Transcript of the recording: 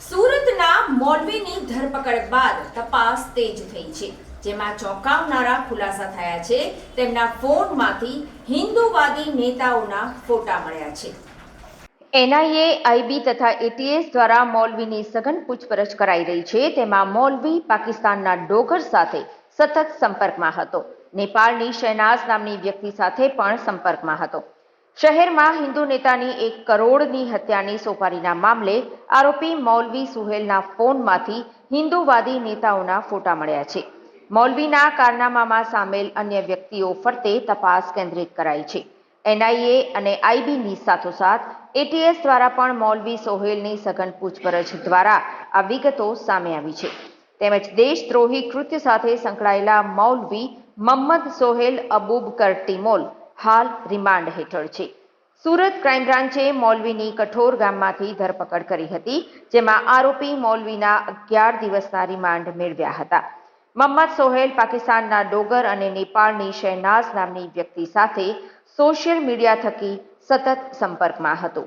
સુરતના મોરબીની ધરપકડ બાદ તપાસ તેજ થઈ છે. જેમાં ચોંકાવનારા ખુલાસા થયા છે. તેમના ફોનમાંથી હિન્દુવાદી નેતાઓના ફોટા મળ્યા છે. એનઆઈએ, આઈબી તથા એટીએસ દ્વારા મોલવીની સઘન પૂછપરછ કરાઈ રહી છે. તેમાં મોલવી પાકિસ્તાનના ડોગર સાથે સતત સંપર્કમાં હતો. નેપાળની શહેનાઝ નામની વ્યક્તિ સાથે પણ સંપર્કમાં હતો. શહેરમાં હિન્દુ નેતાની એક કરોડની હત્યાની સોપારીના મામલે આરોપી મૌલવી સુહેલના ફોનમાંથી હિન્દુવાદી નેતાઓના ફોટા મળ્યા છે. મૌલવીના કારનામામાં સામેલ અન્ય વ્યક્તિઓ ફરતે તપાસ કેન્દ્રિત કરાઈ છે. એનઆઈએ અને આઈબીની સાથોસાથ એટીએસ દ્વારા પણ મૌલવી સોહેલની સઘન પૂછપરછ દ્વારા આ વિગતો સામે આવી છે. તેમજ દેશદ્રોહી કૃત્ય સાથે સંકળાયેલા મૌલવી મહમ્મદ સોહેલ અબૂબ કરટીમોલ હાલ રિમાન્ડ હેઠળ છે. સુરત ક્રાઇમ બ્રાન્ચે મૌલવીની કઠોર ગામમાંથી ધરપકડ કરી હતી, જેમાં આરોપી મૌલવીના અગિયાર દિવસના રિમાન્ડ મેળવ્યા હતા. મહમ્મદ સોહેલ પાકિસ્તાનના ડોગર અને નેપાળની શહેનાઝ નામની વ્યક્તિ સાથે સોશિયલ મીડિયા થકી સતત સંપર્કમાં હતો.